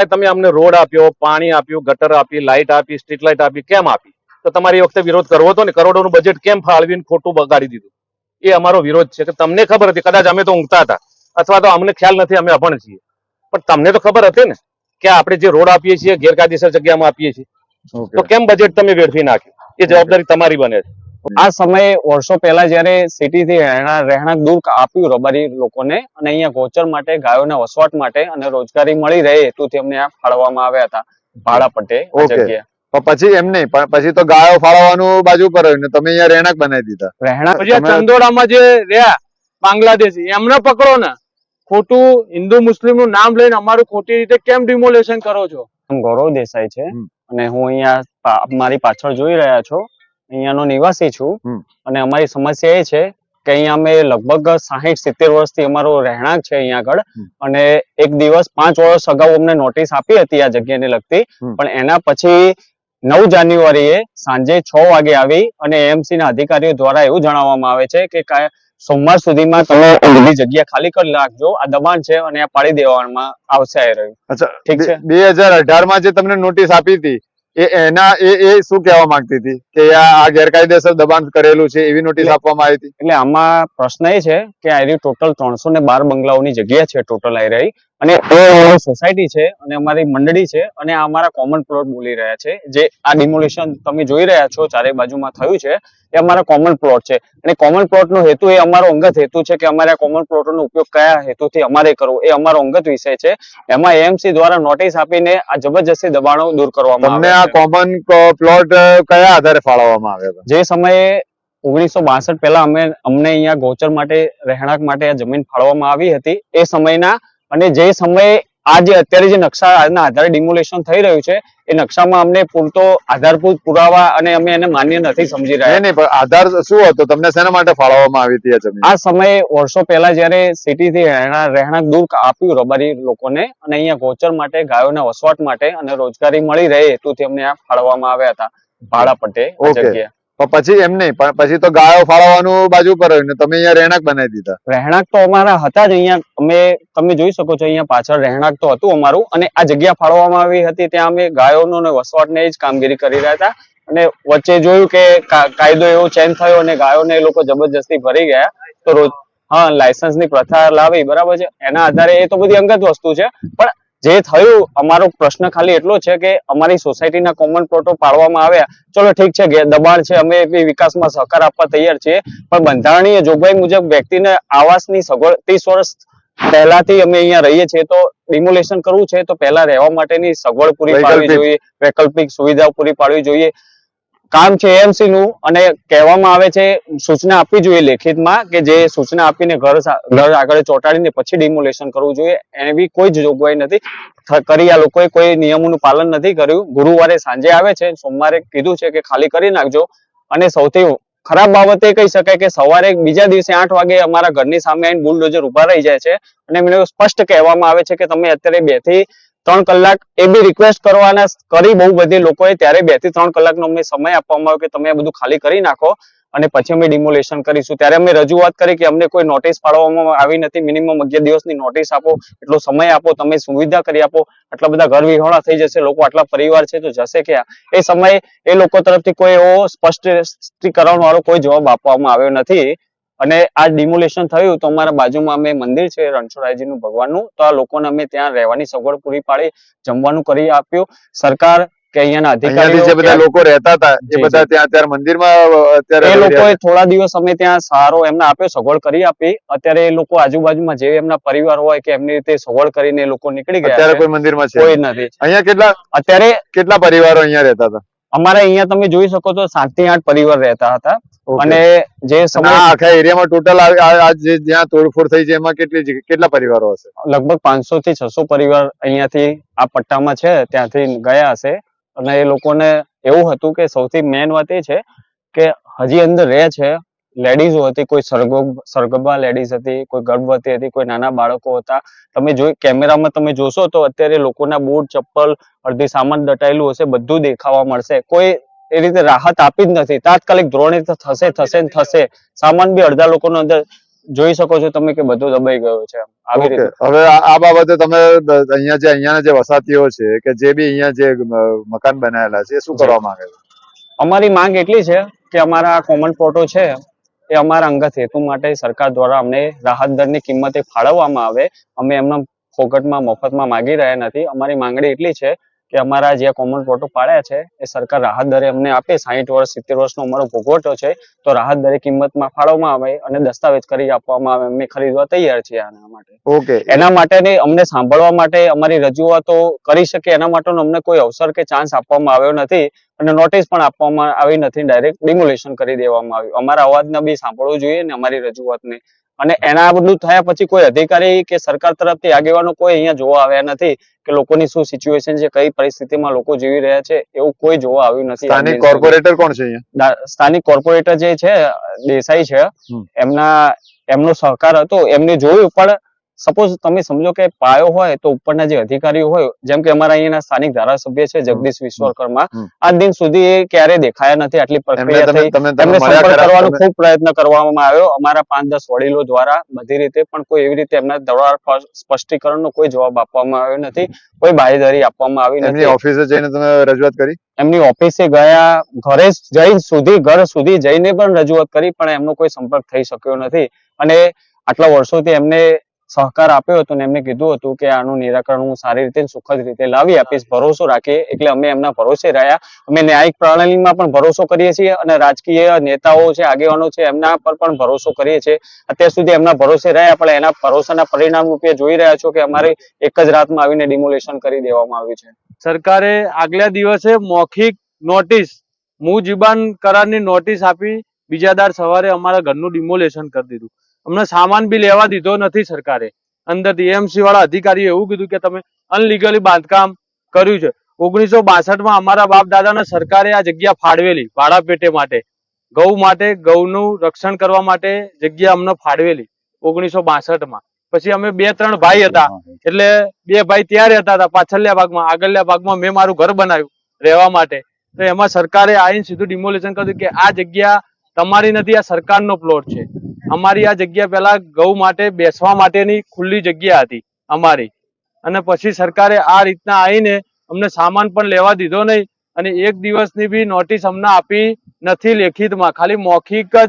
તમે અમને રોડ આપ્યો પાણી આપ્યું ગટર આપી લાઇટ આપી સ્ટ્રીટ લાઇટ આપી કેમ આપી? તો તમારે એ વખતે વિરોધ કરવો હતો ને? કરોડોનું બજેટ કેમ ફાળવીને ખોટું બગાડી દીધું? એ અમારો વિરોધ છે. કે તમને ખબર હતી કદાચ અમે તો ઊંઘતા હતા અથવા તો અમને ખ્યાલ નથી અમે અભણ છીએ. પણ તમને તો ખબર હતી ને કે આપણે જે રોડ આપીએ છીએ ગેરકાયદેસર જગ્યામાં આપીએ છીએ. તો કેમ બજેટ તમે વેડફી નાખ્યું? એ જવાબદારી તમારી બને છે. આ સમયે વર્ષો પહેલા જયારે સિટી થી રહેણા- રહેણાંક દૂર આપ્યું રબારી લોકોને અને અહીંયા ગોચર માટે ગાયોને વસવાટ માટે અને રોજગારી મળી રહે હેતુથી અમને આ ફાળવવામાં આવ્યા હતા. ભાડા પટ્ટે જગ્યા પછી એમ નહીં પણ પછી તો ગાયો ફાળવવાનું બાજુ પર ને તમે અહીંયા રહેણાંક બનાવી દીધા. રહેણાંક ચંદોડામાં જે રહ્યા બાંગ્લાદેશી એમને પકડો ને. ખોટું હિન્દુ મુસ્લિમનું નામ લઈને અમારું ખોટી રીતે કેમ ડિમોલેશન કરો છો? ગૌરવ દેસાઈ છે અને હું અહીંયા મારી પાછળ જોઈ રહ્યા છો. અહીંયાનો નિવાસી છું. અને અમારી સમસ્યા એ છે કે અહીંયા અમે લગભગ સાહીઠ સિત્તેર વર્ષથી અમારો રહેણાંક છે અહીંયા આગળ. અને એક દિવસ પાંચ વર્ષ અગાઉ અમને નોટિસ આપી હતી આ જગ્યાને લગતી. પણ એના પછી નવ જાન્યુઆરીએ સાંજે છ વાગે આવી અને એએમસી ના અધિકારીઓ દ્વારા એવું જણાવવામાં આવે છે કે સોમવાર સુધીમાં તમે બધી જગ્યા ખાલી કરી નાખજો. આ દબાણ છે અને આ પાડી દેવામાં આવશે રહ્યું. અચ્છા ઠીક છે. બે હજાર અઢારમાં જે તમને નોટિસ આપી હતી એ એના એ એ શું કહેવા માંગતી હતી? કે આ આ ગેરકાયદેસર દબાણ કરેલું છે એવી નોટિસ આપવામાં આવી હતી? એટલે આમાં પ્રશ્ન એ છે કે આ ટોટલ ત્રણસો ને બાર બંગલાઓની જગ્યા છે ટોટલ આ રહી. અને એ અમારી સોસાયટી છે અને અમારી મંડળી છે અને આ અમારા કોમન પ્લોટ બોલી રહ્યા છે. જે આ ડિમોલિશન તમે જોઈ રહ્યા છો ચારે બાજુમાં થયું છે એ અમારા કોમન પ્લોટ છે. અને કોમન પ્લોટનો હેતુ એ અમારો અંગત હેતુ છે કે અમારે આ કોમન પ્લોટનો ઉપયોગ કયા હેતુથી અમારે કરવો એ અમારો અંગત વિષય છે. એમાં એએમસી દ્વારા નોટિસ આપીને આ જબરજસ્તી દબાણો દૂર કરવામાં આવે આ કોમન પ્લોટ કયા આધારે ફાળવવામાં આવે જે સમયે ઓગણીસો બાસઠ પહેલા અમે અમને અહીંયા ગૌચર માટે રહેણાંક માટે આ જમીન ફાળવવામાં આવી હતી. એ સમયના અને જે સમયે આ જે અત્યારે જે નકશાના આધારે ડિમોલેશન થઈ રહ્યું છે એ નકશામાં અમને પૂરતો આધારભૂત પુરાવા અને અમે એને માન્ય નથી સમજી રહ્યા. નહીં પણ આધાર શું હતો? તમને શેના માટે ફાળવવામાં આવી હતી આ જમીન? આ સમયે વર્ષો પહેલા જ્યારે સિટી થી રહેણા- રહેણાંક દૂર આપ્યું રબારી લોકોને અને અહીંયા ગોચર માટે ગાયોના વસવાટ માટે અને રોજગારી મળી રહે હેતુથી અમને આ ફાળવવામાં આવ્યા હતા. ભાડા પટ્ટે જગ્યા પછી એમ નહીં, પણ પછી તો ગાયો ફાળવવાનું બાજુ રહ્યું ને તમે અહીંયા રહેણાંક બનાવી દીધા. રહેણાંક તો અમારા હતા જ અહીંયા, અમે, તમે જોઈ શકો છો અહીંયા પાછળ રહેણાંક તો હતું અમારું, અને આ જગ્યા ફાળવવામાં આવી હતી, ત્યાં અમે ગાયોનો ને વસવાટને જ કામગીરી કરી રહ્યા હતા, અને વચ્ચે જોયું કે કાયદો એવો ચેન્જ થયો અને ગાયોને એ લોકો જબરજસ્તી ભરી ગયા, તો રોજ, હા લાયસન્સની પ્રથા લાવી, બરાબર છે, એના આધારે એ તો બધી અંગત વસ્તુ છે, પણ જે થયું અમારો પ્રશ્ન ખાલી એટલો છે કે અમારી સોસાયટીના કોમન પ્લોટો પાડવામાં આવ્યા. ચલો ઠીક છે ગે- દબાણ છે અમે વિકાસમાં સહકાર આપવા તૈયાર છીએ. પણ બંધારણીય જોગવાઈ મુજબ વ્યક્તિને આવાસની સગવડ ત્રીસ વર્ષ પહેલાથી અમે અહીંયા રહીએ છીએ તો ડિમોલેશન કરવું છે તો પહેલા રહેવા માટેની સગવડ પૂરી પાડવી જોઈએ વૈકલ્પિક સુવિધા પૂરી પાડવી જોઈએ. કામ છે એએમસી નું અને કહેવામાં આવે છે, સૂચના આપવી જોઈએ લેખિતમાં કે જે સૂચના આપીને ઘર ઘર આગળ ચોંટાડીને પછી ડિમોલેશન કરવું જોઈએ એવી કોઈ જ જોગવાઈ નથી. કરી આ લોકોએ કોઈ નિયમોનું પાલન નથી કર્યું. ગુરુવારે સાંજે આવે છે, સોમવારે કીધું છે કે ખાલી કરી નાખજો. અને સૌથી ખરાબ બાબત એ કહી શકાય કે સવારે બીજા દિવસે આઠ વાગે અમારા ઘરની સામે આવીને બુલડોઝર ઊભા રહી જાય છે. અને એમને સ્પષ્ટ કહેવામાં આવે છે કે તમે અત્યારે બેથી ત્રણ કલાક એ બી રિક્વેસ્ટ કરવાના કરી બહુ બધી લોકોએ. ત્યારે બેથી ત્રણ કલાકનો અમને સમય આપવામાં આવ્યો કે તમે આ બધું ખાલી કરી નાખો અને પછી અમે ડિમોલેશન કરીશું. ત્યારે અમે રજૂઆત કરી કે અમને કોઈ નોટિસ પાડવામાં આવી નથી. મિનિમમ અગિયાર દિવસની નોટિસ આપો, એટલો સમય આપો, તમે સુવિધા કરી આપો. આટલા બધા ઘર વિહોણા થઈ જશે, લોકો આટલા પરિવાર છે તો જશે ક્યાં? એ સમયે એ લોકો તરફથી કોઈ એવો સ્પષ્ટીકરણ વાળો કોઈ જવાબ આપવામાં આવ્યો નથી. અને આ ડિમોલેશન થયું તો અમારા બાજુમાં અમે મંદિર છે રણછોડરાયજી નું ભગવાનનું. તો આ લોકોને અમે ત્યાં રહેવાની સગવડ પૂરી પાડી જમવાનું કરી આપ્યું. સરકાર કે અહીંયાના અધિકારી જે બધા લોકો રહેતા હતા એ બધા ત્યાં અત્યારે મંદિરમાં અત્યારે એ લોકોએ થોડા દિવસ અમે ત્યાં સારો એમને આપ્યો સગવડ કરી આપી. અત્યારે એ લોકો આજુબાજુમાં જે એમના પરિવાર હોય કે એમની રીતે સગવડ કરીને એ લોકો નીકળી. ગયા અત્યારે કોઈ મંદિરમાં છે કોઈ નથી. અહીંયા કેટલા અત્યારે કેટલા પરિવારો અહીંયા રહેતા હતા? અમારે અહીંયા તમે જોઈ શકો છો સાતથી આઠ પરિવાર રહેતા હતા. અને જે સમય આખા એરિયામાં ટોટલ જ્યાં તોડફોડ થઈ છે એમાં કેટલી કેટલા પરિવારો હશે? લગભગ પાંચસો થી છસો પરિવાર અહીંયાથી આ પટ્ટામાં છે ત્યાંથી ગયા હશે. અને એ લોકોને એવું હતું કે સૌથી મેન વાત એ છે કે હજી અંદર રહે છે લેડીઝો હતી કોઈ સરગો સરગબા લેડીઝ હતી કોઈ ગર્ભવતી હતી કોઈ નાના બાળકો હતા. તમે જોઈ કેમેરામાં તમે જોશો તો અત્યારે લોકોના બૂટ ચપ્પલ અડધી સામાન દટાયેલું હશે બધું દેખાવા મળશે. કોઈ એ રીતે રાહત આપી જ નથી. તાત્કાલિક ધોરણે થશે થશે ને થશે. સામાન બી અડધા લોકોનો અંદર જોઈ શકો છો તમે કે બધું દબાઈ ગયો છે. આવી રીતે. હવે આ બાબતે તમે અહીંયા જે અહીંયાના જે વસાતીઓ છે કે જે બી અહીંયા જે મકાન બનાવેલા છે એ શું કરવા માંગે છે? અમારી માંગ એટલી છે કે અમારા કોમન પ્લોટો છે એ અમારા અંગત હેતુ માટે સરકાર દ્વારા અમને રાહત દરની કિંમતે ફાળવવામાં આવે. અમે એમના ફોકટમાં મફતમાં માગી રહ્યા નથી. અમારી માંગણી એટલી છે કે અમારા જે કોમન પ્લોટો પાડ્યા છે એ સરકાર રાહત દરે અમને આપે સાહીઠ વર્ષ સિત્તેર વર્ષનો અમારો ભોગવટો છે તો રાહત દરે કિંમતમાં ફાળવવામાં આવે અને દસ્તાવેજ કરી આપવામાં આવે અમે ખરીદવા તૈયાર છીએ આના માટે. ઓકે. એના માટે અમને સાંભળવા માટે અમારી રજૂઆતો કરી શકે એના માટેનો અમને કોઈ અવસર કે ચાન્સ આપવામાં આવ્યો નથી અને નોટિસ પણ આપવામાં આવી નથી ડાયરેક્ટ ડિમોલેશન કરી દેવામાં આવ્યું. અમારા અવાજને બી સાંભળવું જોઈએ ને અમારી રજૂઆતને. અને એના બધું થયા પછી કોઈ અધિકારી કે સરકાર તરફથી આગેવાનો કોઈ અહીંયા જોવા આવ્યા નથી કે લોકોની શું સિચ્યુએશન છે કઈ પરિસ્થિતિમાં લોકો જીવી રહ્યા છે એવું કોઈ જોવા આવ્યું નથી. સ્થાનિક કોર્પોરેટર કોણ છે અહીંયા? સ્થાનિક કોર્પોરેટર જે છે દેસાઈ છે એમના એમનો સહકાર હતો એમને જોયું પણ સપોઝ તમે સમજો કે પાયો હોય તો ઉપરના જે અધિકારીઓ હોય જેમ કે અમારા અહીંયા સ્થાનિક ધારાસભ્ય છે જગદીશ વિશ્વકર્મા આ દિન સુધી એ ક્યારે દેખાયા નથી. આટલી પ્રક્રિયા થઈ. સંપર્ક કરવાનો ખૂબ પ્રયત્ન કરવામાં આવ્યો. અમારા પાંચ દસ વડીલો દ્વારા બધી રીતે પણ કોઈ એવી રીતે એમના દ્વારા સ્પષ્ટીકરણનો કોઈ જવાબ આપવામાં આવ્યો નથી. કોઈ બાહેધરી આપવામાં આવી નથી. ઓફિસે જઈને તમે રજૂઆત કરી? એમની ઓફિસે ગયા ઘરે જઈ સુધી ઘર સુધી જઈને પણ રજૂઆત કરી પણ એમનો કોઈ સંપર્ક થઈ શક્યો નથી. અને આટલા વર્ષોથી એમને સહકાર આપ્યો હતો ને એમને કીધું હતું કે આનું નિરાકરણ હું સારી રીતે સુખદ રીતે લાવી આપીશ ભરોસો રાખીએ. એટલે અમે એમના ભરોસે રહ્યા. અમે ન્યાયિક પ્રણાલીમાં પણ ભરોસો કરીએ છીએ અને રાજકીય નેતાઓ છે આગેવાનો છે એમના પર પણ ભરોસો કરીએ છીએ. અત્યાર સુધી એમના ભરોસે રહ્યા પણ એના ભરોસાના પરિણામ રૂપે જોઈ રહ્યા છો કે અમારે એક જ રાતમાં આવીને ડિમોલેશન કરી દેવામાં આવ્યું છે. સરકારે આગલા દિવસે મૌખિક નોટિસ મુજીબાન કરારની નોટિસ આપી. બીજા દાડ સવારે અમારા ઘરનું ડિમોલેશન કરી દીધું. અમને સામાન બી લેવા દીધો નથી સરકારે. અંદર એમસી વાળા અધિકારીઓ એવું કીધું કે તમે અનલીગલી બાંધકામ કર્યું છે. ઓગણીસો બાસઠમાં અમારા બાપ દાદાને સરકારે આ જગ્યા ફાળવેલી ભાડા પેટે માટે. ગૌ માટે, ગૌનું રક્ષણ કરવા માટે જગ્યા અમને ફાળવેલી ઓગણીસો બાસઠમાં. પછી અમે બે ત્રણ ભાઈ હતા. એટલે બે ભાઈ ત્યાં રહેતા હતા પાછળના ભાગમાં, આગળના ભાગમાં મેં મારું ઘર બનાવ્યું રહેવા માટે. તો એમાં સરકારે આવીને સીધું ડિમોલેશન કર્યું કે આ જગ્યા તમારી નથી, આ સરકારનો પ્લોટ છે. અમારી આ જગ્યા પહેલા ગૌ માટે બેસવા માટેની ખુલ્લી જગ્યા હતી અમારી. અને પછી સરકારે આ રીતના આવીને અમને સામાન પણ લેવા દીધો નહીં અને એક દિવસની બી નોટિસ અમને આપી નથી લેખિતમાં. ખાલી મૌખિક જ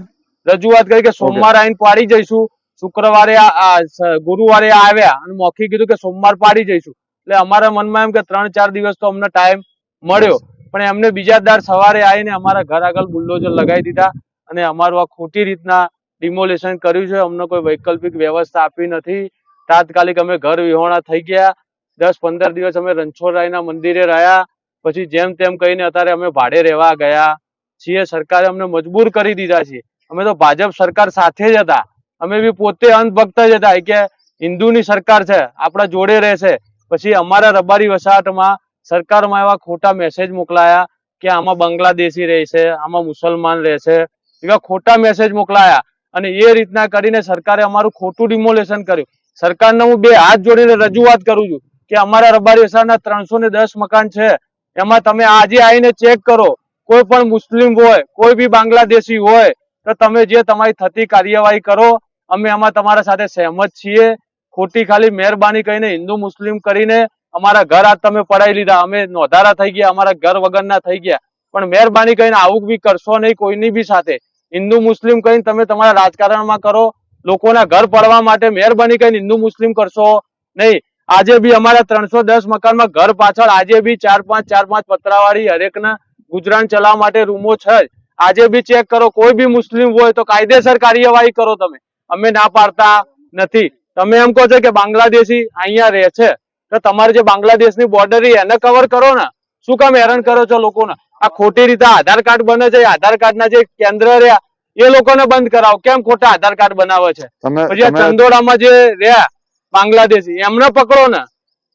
રજૂઆત કરી કે સોમવાર આવીને પાડી જઈશું. શુક્રવારે ગુરુવારે આવ્યા અને મૌખિક કીધું કે સોમવાર પાડી જઈશું. એટલે અમારા મનમાં એમ કે ત્રણ ચાર દિવસ તો અમને ટાઈમ મળ્યો. પણ એમને બીજા દાડ સવારે આવીને અમારા ઘર આગળ બુલ્ડોઝર લગાવી દીધા અને અમારું આ ખોટી રીતના ડિમોલેશન કર્યું છે. અમને કોઈ વૈકલ્પિક વ્યવસ્થા આપી નથી. તાત્કાલિક અમે ઘર વિહોણા થઈ ગયા. દસ પંદર દિવસ અમે રણછોડરાયના મંદિરે રહ્યા. પછી જેમ તેમ કહીને અત્યારે અમે ભાડે રહેવા ગયા. છીએ, સરકારે અમને મજબૂર કરી દીધા છીએ. અમે તો ભાજપ સરકાર સાથે જ હતા. અમે બી પોતે અંધભક્ત જ હતા. કે હિન્દુની સરકાર છે. આપણા જોડે રહેશે. પછી અમારા રબારી વસાહતમાં સરકારમાં એવા ખોટા મેસેજ મોકલાયા કે આમાં બાંગ્લાદેશી રહેશે, આમાં મુસલમાન રહેશે. એવા ખોટા મેસેજ મોકલાયા. અને એ રીતના કરીને સરકારે અમારું ખોટું ડિમોલેશન કર્યું. સરકારને હું બે હાથ જોડીને રજૂઆત કરું છું કે અમારા રબારી વસાહતના ત્રણસો મકાન છે. એમાં તમે આજે આવીને ચેક કરો. કોઈ પણ મુસ્લિમ હોય, કોઈ બી બાંગ્લાદેશી હોય, તો તમે જે તમારી થતી કાર્યવાહી કરો, અમે આમાં તમારા સાથે સહેમત છીએ. ખોટી ખાલી મહેરબાની કહીને હિન્દુ મુસ્લિમ કરીને અમારા ઘર આજ તમે પડાવી લીધા. અમે નોંધારા થઈ ગયા, અમારા ઘર વગરના થઈ ગયા. પણ મહેરબાની કહીને આવું બી કરશો નહીં કોઈની બી સાથે. હિન્દુ મુસ્લિમ કહીને તમે તમારા રાજકારણમાં કરો. લોકોના ઘર પડવા માટે મહેરબાની કહીને હિન્દુ મુસ્લિમ કરશો નહીં. આજે બી અમારા ત્રણસો દસ મકાનમાં ઘર પાછળ આજે બી ચાર પાંચ ચાર પાંચ પતરાવાળી હરેકના ગુજરાન ચલાવવા માટે રૂમો છે આજે બી ચેક કરો, કોઈ બી મુસ્લિમ હોય તો કાયદેસર કાર્યવાહી કરો તમે. અમે ના પાડતા નથી. તમે એમ કહો છો કે બાંગ્લાદેશી અહીંયા રહે છે. તો તમારે જે બાંગ્લાદેશની બોર્ડર એને કવર કરો ને. શું કામ હેરાન કરો છો લોકોને? આ ખોટી રીતે આધાર કાર્ડ બને છે આધાર કાર્ડ ના જે કેન્દ્ર રહ્યા એ લોકોને બંધ કરાવો. કેમ ખોટા આધાર કાર્ડ બનાવે છે? પછી આ ચંદોડામાં જે રહ્યા બાંગ્લાદેશી એમને પકડો ને.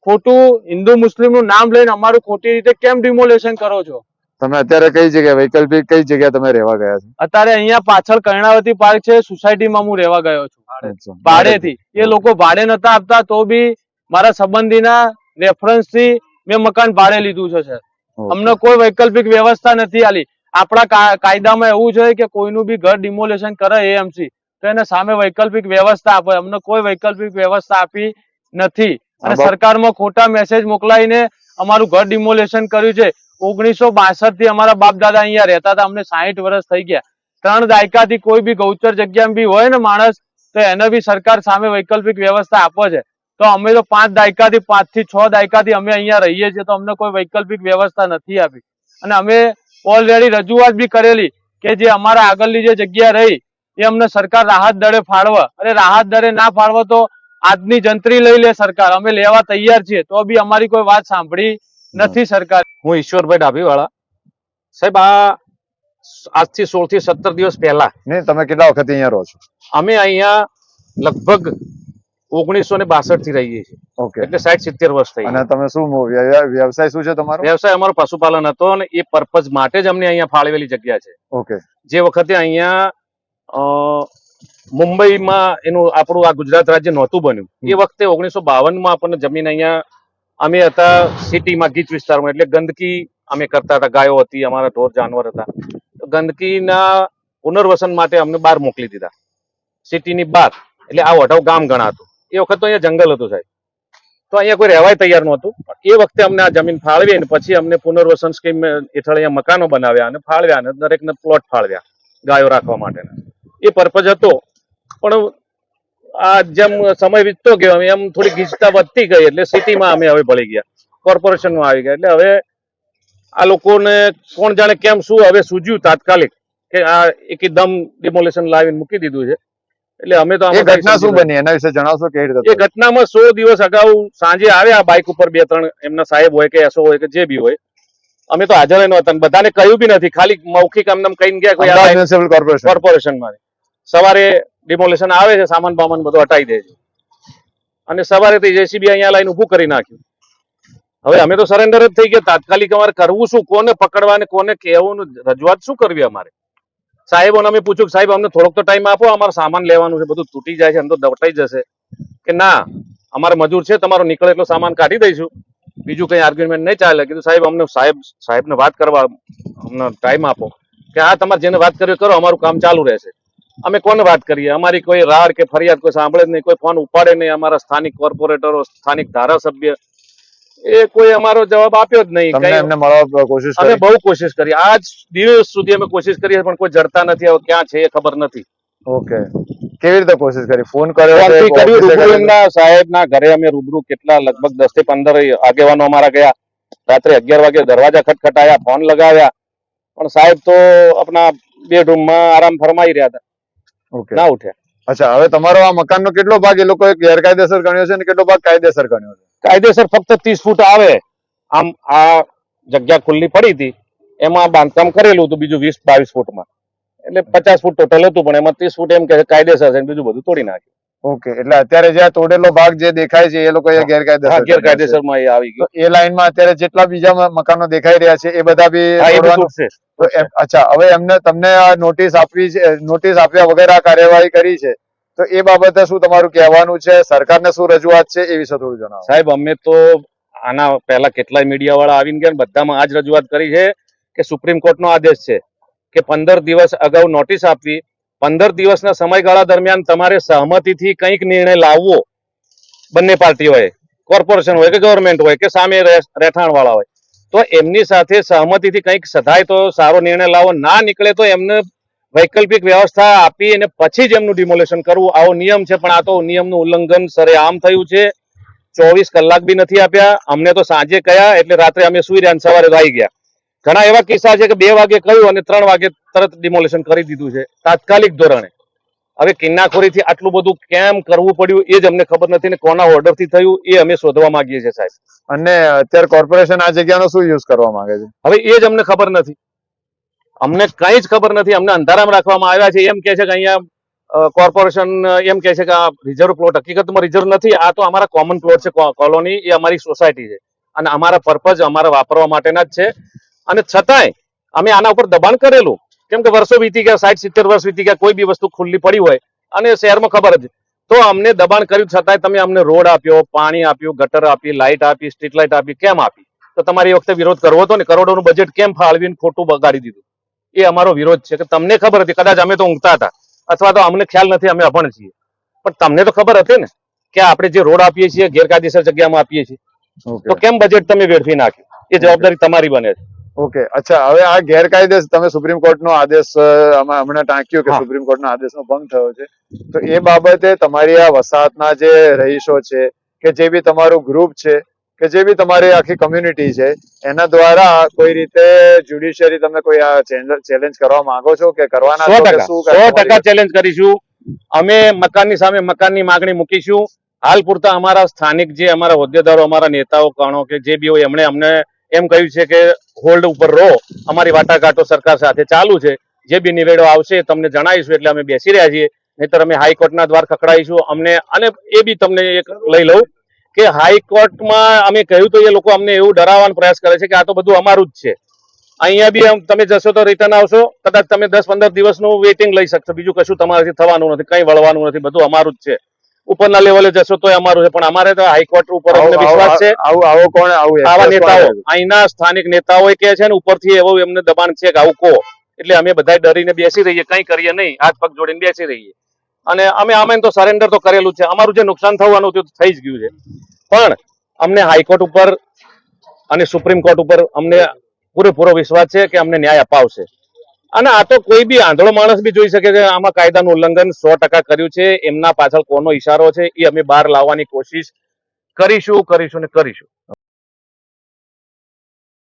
ખોટું હિન્દુ મુસ્લિમનું નામ લઈને અમારું ખોટી રીતે કેમ ડિમોલેશન કરો છો? તમે અત્યારે કઈ જગ્યાએ વૈકલ્પિક કઈ જગ્યા તમે રહેવા ગયા છો? અત્યારે અહીંયા પાછળ કર્ણાવતી પાર્ક છે સોસાયટીમાં હું રહેવા ગયો છું. ભાડેથી. એ લોકો ભાડે નતા આપતા તો બી મારા સંબંધીના રેફરન્સથી મેં મકાન ભાડે લીધું છે સર. અમને કોઈ વૈકલ્પિક વ્યવસ્થા નથી આલી. આપણા કાયદામાં એવું છે કે કોઈનું બી ઘર ડિમોલેશન કરે એએમસી તો એને સામે વૈકલ્પિક વ્યવસ્થા આપે. અમને કોઈ વૈકલ્પિક વ્યવસ્થા આપી નથી. અને સરકારમાં ખોટા મેસેજ મોકલાવીને અમારું ઘર ડિમોલેશન કર્યું છે. ઓગણીસો બાસઠથી અમારા બાપ દાદા અહીંયા રહેતા હતા. અમને સાહીઠ વર્ષ થઈ ગયા. ત્રણ દાયકાથી કોઈ બી ગૌચર જગ્યામાં બી હોય ને માણસ તો એને બી સરકાર સામે વૈકલ્પિક વ્યવસ્થા આપે છે. તો અમે તો પાંચ દાયકાથી પાંચથી છ દાયકાથી અમે અહીંયા રહીએ છીએ તો અમને કોઈ વૈકલ્પિક વ્યવસ્થા નથી આપી. અને અમે ઓલરેડી રજૂઆત બી કરેલી કે જે અમારા આગળની જે જગ્યા રહી એ અમને સરકાર રાહત દરે ફાળવે. અને રાહત દરે ના ફાળવો તો આજની જંત્રી લઈ લે સરકાર. અમે લેવા તૈયાર છીએ તો બી અમારી કોઈ વાત સાંભળી નથી સરકાર. હું ઈશ્વરભાઈ ડાભીવાળા. સાહેબ આ આજથી સોળથી સત્તર દિવસ પહેલા તમે કેટલા વખત અહીંયા રહો છો? અમે અહીંયા લગભગ ઓગણીસો ને બાસઠથી રહીએ છીએ. ઓકે એટલે સાઠ સિત્તેર વર્ષ થઈ અને તમે શું વ્યવસાય શું છે તમારો? વ્યવસાય અમારો પશુપાલન હતો અને એ પર્પઝ માટે જ અમને અહીંયા ફાળવેલી જગ્યા છે. ઓકે જે વખતે અહીંયા અ, મુંબઈમાં એનું આપણું આ ગુજરાત રાજ્ય નહોતું બન્યું. એ વખતે ઓગણીસો બાવનમાં આપણને જમીન અહીંયા અમે હતા સિટીમાં ગીચ વિસ્તારમાં એટલે ગંદકી અમે કરતા હતા. ગાયો હતી અમારા ઢોર જાનવર હતા. તો ગંદકીના પુનર્વસન માટે અમને બહાર મોકલી દીધા. સિટીની બહાર. એટલે આ વઢાવ ગામ ગણાતું. એ વખત તો અહીંયા જંગલ હતું સાહેબ. તો અહીંયા કોઈ રહેવાય તૈયાર નહોતું. એ વખતે અમને આ જમીન ફાળવી અને પછી અમને પુનર્વસન સ્કીમ હેઠળ અહીંયા મકાનો બનાવ્યા અને ફાળવ્યા અને દરેકને પ્લોટ ફાળવ્યા ગાયો રાખવા માટેના. એ પર્પઝ હતો. પણ આ જેમ સમય વીતતો ગયો એમ થોડી ગીચતા વધતી ગઈ એટલે સિટીમાં અમે હવે ભળી ગયા. કોર્પોરેશનમાં આવી ગયા. એટલે હવે આ લોકોને કોણ જાણે કેમ શું હવે સૂજ્યું તાત્કાલિક કે આ એકદમ ડિમોલેશન લાવીને મૂકી દીધું છે. એટલે અમે તો એ ઘટના શું બની? એના વિશે જણાવશો કેવી રીતે એ ઘટનામાં સો દિવસ અગાઉ સાંજે આવ્યા બાઇક ઉપર બે ત્રણ એમના સાહેબ હોય કે એસો હોય કે જે બી હોય. અમે તો હાજર નહોતા હતા બધાને કહ્યું બી નથી. ખાલી મૌખિક એમને કહીને ગયા કોઈ મ્યુનિસિપલ કોર્પોરેશન કોર્પોરેશનમાં સવારે ડિમોલેશન આવે છે સામાન બામાન બધું હટાવી દે છે. અને સવારે તે જેસીબી અહીંયા લાઈન ઊભું કરી નાખ્યું. હવે અમે તો સરેન્ડર જ થઈ ગયા. તાત્કાલિક અમારે કરવું શું? કોને પકડવા ને કોને કહેવું રજૂઆત શું કરવી અમારે? સાહેબોને અમે પૂછ્યું સાહેબ, અમને થોડોક તો ટાઈમ આપો, અમારે સામાન લેવાનું છે, બધું તૂટી જાય છે અંદર દવટાઈ જશે. કે ના, અમારે મજૂર છે, તમારો નીકળે એટલો સામાન કાઢી દઈશું. બીજું કંઈ આર્ગ્યુમેન્ટ નહીં ચાલે. કીધું, સાહેબ, અમને સાહેબ, સાહેબને વાત કરવા અમને ટાઈમ આપો. કે, હા, તમારે જેને વાત કરવી કરો, અમારું કામ ચાલુ રહેશે. અમે કોને વાત કરીએ? અમારી કોઈ રાડ કે ફરિયાદ કોઈ સાંભળે જ નહીં, કોઈ ફોન ઉપાડે નહીં, અમારા સ્થાનિક કોર્પોરેટરો, સ્થાનિક ધારાસભ્ય એ કોઈ અમારો જવાબ આપ્યો જ નહીં. તમને એમને મળવા કોશિશ અમે કરી. બહુ કોશિશ કરી. આજ દિવસ સુધી અમે કોશિશ કરી પણ કોઈ જડતા નથી. હવે ક્યાં છે એ ખબર નથી. ઓકે. કેવી રીતે કોશિશ કરી? ફોન કર્યો કર્યું. સાહેબના ઘરે અમે રૂબરૂ કેટલા લગભગ દસથી પંદર આગેવાનો અમારા ગયા. રાત્રે અગિયાર વાગે દરવાજા ખટખટાયા ફોન લગાવ્યા. પણ સાહેબ તો આપણા બેડરૂમમાં આરામ ફરમાઈ રહ્યા હતા. ના ઉઠ્યા. અચ્છા, હવે તમારો આ મકાનનો કેટલો ભાગ એ લોકોએ ગેરકાયદેસર ગણ્યો છે અને કેટલો ભાગ કાયદેસર ગણ્યો છે? કાયદેસર ફક્ત ત્રીસ ફૂટ આવે. આમ આ જગ્યા ખુલ્લી પડી હતી. એમાં બાંધકામ કરેલું હતું બીજું વીસ બાવીસ ફૂટમાં. એટલે પચાસ ફૂટ ટોટલ હતું, પણ એમાં ત્રીસ ફૂટ એમ કે કાયદેસર છે બીજું બધું તોડી નાખ્યું. ઓકે એટલે અત્યારે જે તોડેલો ભાગ જે દેખાય છે એ લોકો એ ગેરકાયદેસર. ગેરકાયદેસરમાં એ આવી ગયો. એ લાઈનમાં અત્યારે જેટલા બીજા મકાનો દેખાઈ રહ્યા છે એ બધા બી અચ્છા હવે એમને તમને આ નોટિસ આપવી છે નોટિસ આપ્યા વગર આ કાર્યવાહી કરી છે. તો એ બાબતે શું તમારું કહેવાનું છે? સરકારને શું રજૂઆત છે? એ વિશે થોડું જણાવો. સાહેબ અમે તો આના પહેલા કેટલાય મીડિયા વાળા આવીને ગયા બધામાં આ જ રજૂઆત કરી છે કે સુપ્રીમ કોર્ટનો આદેશ છે કે પંદર દિવસ અગાઉ નોટિસ આપવી પંદર દિવસના સમયગાળા દરમિયાન તમારે સહમતિથી કંઈક નિર્ણય લાવવો બંને પાર્ટીઓએ કોર્પોરેશન હોય કે ગવર્મેન્ટ હોય કે સામે રહેઠાણવાળા હોય. તો એમની સાથે સહમતિથી કંઈક સધાય તો સારો નિર્ણય લાવો, ના નીકળે તો એમને વૈકલ્પિક વ્યવસ્થા આપી અને પછી જ એમનું ડિમોલેશન કરવું. આવો નિયમ છે, પણ આ તો નિયમનું ઉલ્લંઘન સરેઆમ થયું છે. ચોવીસ કલાક બી નથી આપ્યા. અમને તો સાંજે કયા, એટલે રાત્રે અમે સુઈ રહ્યા સવારે તો આવી ગયા. ઘણા એવા કિસ્સા છે કે બે વાગે કહ્યું અને ત્રણ વાગે તરત ડિમોલેશન કરી દીધું છે. તાત્કાલિક ધોરણે. હવે કિન્નાખોરીથી આટલું બધું કેમ કરવું પડ્યું એ જ અમને ખબર નથી ને કોના ઓર્ડરથી થયું એ અમે શોધવા માંગીએ છીએ સાહેબ. અને અત્યારે કોર્પોરેશન આ જગ્યાનો શું યુઝ કરવા માંગે છે? હવે એ જ અમને ખબર નથી. અમને કઈ જ ખબર નથી. અમને અંધારામાં રાખવામાં આવ્યા છે. એમ કે છે કે અહીંયા કોર્પોરેશન એમ કે છે કે આ રિઝર્વ પ્લોટ હકીકતમાં રિઝર્વ નથી. આ તો અમારા કોમન પ્લોટ છે. કોલોની એ અમારી સોસાયટી છે. અને અમારા પર્પઝ અમારા વાપરવા માટેના જ છે. અને છતાંય અમે આના ઉપર દબાણ કરેલું. કેમ કે વર્ષો વીતી ગયા સાઠ સિત્તેર વર્ષ વીતી ગયા કોઈ બી વસ્તુ ખુલ્લી પડી હોય. અને શહેરમાં ખબર જ. તો અમને દબાણ કર્યું છતાંય તમે અમને રોડ આપ્યો પાણી આપ્યું ગટર આપી લાઇટ આપી સ્ટ્રીટ લાઇટ આપી કેમ આપી? તો તમારે એ વખતે વિરોધ કરવો હતો ને કરોડોનું બજેટ કેમ ફાળવીને ખોટું બગાડી દીધું? એ અમારો વિરોધ છે કે તમને ખબર હતી કદાચ અમે તો ઊંઘતા હતા અથવા તો અમને ખ્યાલ નથી અમે અભણ છીએ. પણ તમને તો ખબર હતી ને કે આપણે જે રોડ આપીએ છીએ ગેરકાયદેસર જગ્યામાં આપીએ છીએ. તો કેમ બજેટ તમે વેડફી નાખ્યું? એ જવાબદારી તમારી બને છે. ઓકે અચ્છા હવે આ ગેરકાયદેસર તમે સુપ્રીમ કોર્ટનો આદેશ આમાં હમણાં ટાંક્યું કે. સુપ્રીમ કોર્ટનો આદેશનો ભંગ થયો છે. તો એ બાબતે તમારી આ વસાહતના જે રહીશો છે કે જે બી તમારું ગ્રુપ છે કે જે બી તમારી આખી કમ્યુનિટી છે એના દ્વારા કોઈ રીતે જ્યુડિશિયરી તમે કોઈ આ ચેલેન્જ કરવા માંગો છો કે કરવાના સો ટકા ટકા ચેલેન્જ કરીશું. અમે મકાનની સામે મકાનની માંગણી મૂકીશું. હાલ પૂરતા અમારા સ્થાનિક જે અમારા હોદ્દેદારો અમારા નેતાઓ કણો કે જે બી હોય એમણે અમને એમ કહ્યું છે કે હોલ્ડ ઉપર રહો. અમારી વાટાઘાટો સરકાર સાથે ચાલુ છે. જે બી નિવેડો આવશે તમને જણાવીશું એટલે અમે બેસી રહ્યા છીએ. નહીતર અમે હાઈકોર્ટના દ્વાર ખખડાઈશું અમને, અને એ બી તમને એક લઈ લઉં કે હાઈકોર્ટમાં અમે કહ્યું તો એ લોકો અમને એવું ડરાવવાનો પ્રયાસ કરે છે કે આ તો બધું અમારું જ છે. અહીંયા બી તમે જશો તો રિટર્ન આવશો. કદાચ તમે દસ પંદર દિવસનું વેઇટિંગ લઈ શકશો. બીજું કશું તમારાથી થવાનું નથી. કંઈ વળવાનું નથી. બધું અમારું જ છે. ઉપરના લેવલે જશો તો અમારું છે. પણ અમારે તો હાઈકોર્ટ ઉપર અમને વિશ્વાસ છે. આવું આવો કોણ આવું આવા નેતાઓ. અહીંના સ્થાનિક નેતાઓ કે છે ને ઉપરથી એવું એમને દબાણ છે કે આવું કહો. એટલે અમે બધા ડરીને બેસી રહીએ. કંઈ કરીએ નહીં. હાથ પગ જોડીને બેસી રહીએ. અને અમે આમે તો સરેન્ડર તો કરેલું છે. અમારું જે નુકસાન થવાનું હતું થઈ જ ગયું છે. પણ અમને હાઈકોર્ટ ઉપર અને સુપ્રીમ કોર્ટ ઉપર અમને પૂરેપૂરો વિશ્વાસ છે કે અમને ન્યાય અપાવશે. અને આ તો કોઈ બી આંધળો માણસ બી જોઈ શકે છે આમાં કાયદાનું ઉલ્લંઘન સો ટકા કર્યું છે, એમના પાછળ કોનો ઈશારો છે, એ અમે બહાર લાવવાની કોશિશ કરીશું કરીશું ને કરીશું.